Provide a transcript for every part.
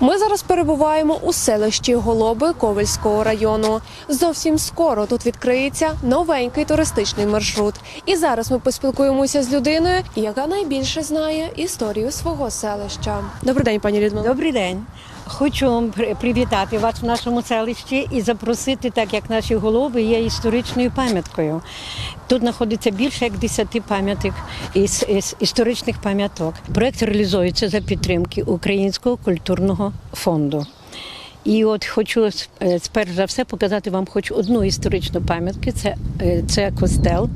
Ми зараз перебуваємо у селищі Голоби Ковельського району. Зовсім скоро тут відкриється новенький туристичний маршрут. І зараз ми поспілкуємося з людиною, яка найбільше знає історію свого селища. Добрий день, пані Людмила. Добрий день. Хочу при- привітати вас в нашому селищі і запросити, так як наші голови є історичною пам'яткою. Тут знаходиться більше як 10 пам'яток із, із історичних пам'яток. Проект реалізується за підтримки Українського культурного фонду. І от хочу е, сперш за все показати вам хоч одну історичну пам'ятку. Це, е, це костел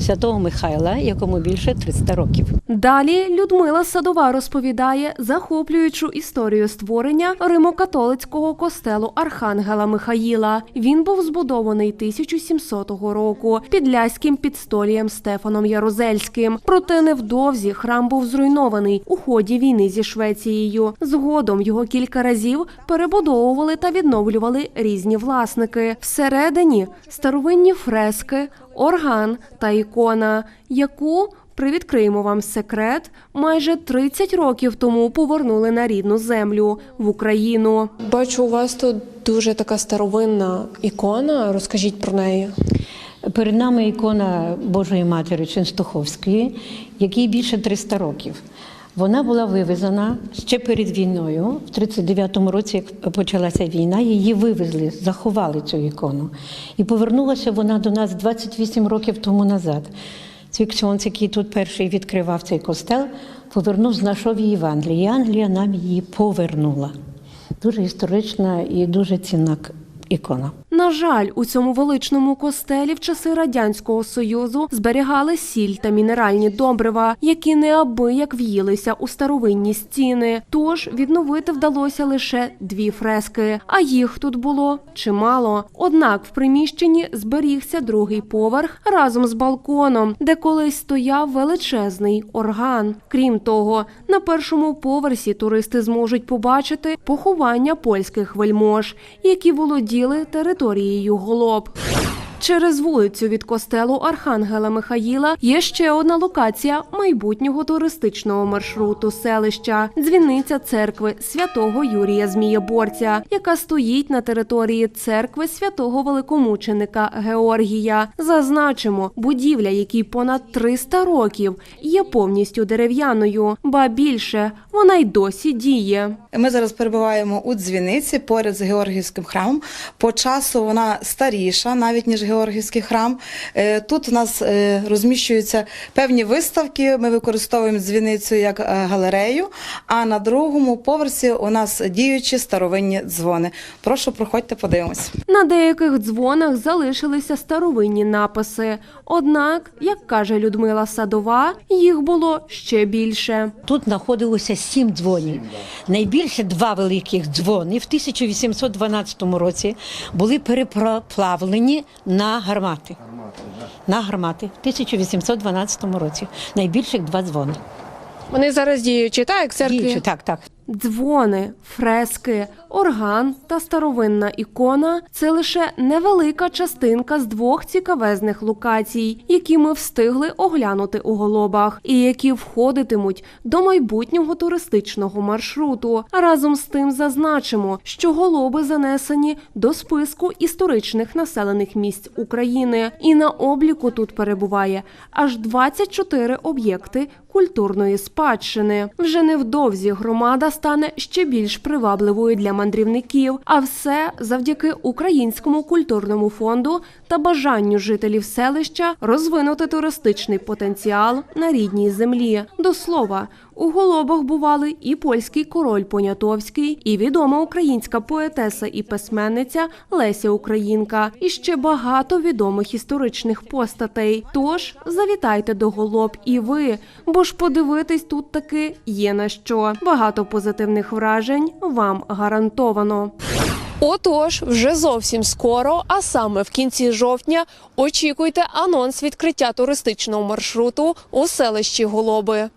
Святого Михайла, якому більше 300 років. Далі Людмила Садова розповідає захоплюючу історію створення римокатолицького костелу Архангела Михаїла. Він був збудований 1700 року підляським підстолієм Стефаном Ярузельським. Проте невдовзі храм був зруйнований у ході війни зі Швецією. Згодом його кілька разів перебудовували та відновлювали різні власники. Всередині старовинні фрески, орган та ікона, яку Привідкриємо вам секрет. Майже 30 років тому повернули на рідну землю в Україну. Бачу, у вас тут дуже така старовинна ікона. Розкажіть про неї. Перед нами ікона Божої Матері Ченстуховської, якій більше 300 років. Вона була вивезена ще перед війною. В 39-му році, як почалася війна, її вивезли, заховали цю ікону. І повернулася вона до нас 28 років тому назад. Цвіксьонц, який тут перший відкривав цей костел, повернув, знайшов її в Англії. І Англія нам її повернула. Дуже історична і дуже цінна ікона. На жаль, у цьому величному костелі в часи радянського союзу зберігали сіль та мінеральні добрива, які неабияк в'їлися у старовинні стіни. Тож відновити вдалося лише дві фрески, а їх тут було чимало. Однак в приміщенні зберігся другий поверх разом з балконом, де колись стояв величезний орган. Крім того, на першому поверсі туристи зможуть побачити поховання польських вельмож, які володіли територією Голоб. Через вулицю від костелу Архангела Михаїла є ще одна локація майбутнього туристичного маршруту селища дзвіниця церкви святого Юрія Змієборця, яка стоїть на території церкви святого великомученика Георгія. Зазначимо, будівля, якій понад 300 років, є повністю дерев'яною, ба більше вона й досі діє. Ми зараз перебуваємо у дзвіниці поряд з Георгіївським храмом. По часу вона старіша, навіть ніж Георгіївський храм. Е, Тут у нас е, розміщуються певні виставки. Ми використовуємо дзвіницю як е, галерею. А на другому поверсі у нас діючі старовинні дзвони. Прошу, проходьте, подивимось. На деяких дзвонах залишилися старовинні написи. Однак, як каже Людмила Садова, їх було ще більше. Тут знаходилося сім дзвонів. Найбільше два великих дзвони в 1812 році були переплавлені на гармати. На гармати в 1812 році. Найбільших два дзвони. Вони зараз діючі, так як церкві. Діючі, так, так. Дзвони, фрески, орган та старовинна ікона це лише невелика частинка з двох цікавезних локацій, які ми встигли оглянути у голобах, і які входитимуть до майбутнього туристичного маршруту. Разом з тим зазначимо, що голоби занесені до списку історичних населених місць України, і на обліку тут перебуває аж 24 об'єкти культурної спадщини. Вже невдовзі громада стане ще більш привабливою для мандрівників, а все завдяки українському культурному фонду та бажанню жителів селища розвинути туристичний потенціал на рідній землі. До слова, у голобах бували і польський король Понятовський, і відома українська поетеса і письменниця Леся Українка, і ще багато відомих історичних постатей. Тож завітайте до голоб і ви, бо ж подивитись тут таки є на що. Багато позитивних вражень вам гарантовано. Отож, вже зовсім скоро, а саме в кінці жовтня, очікуйте анонс відкриття туристичного маршруту у селищі Голоби.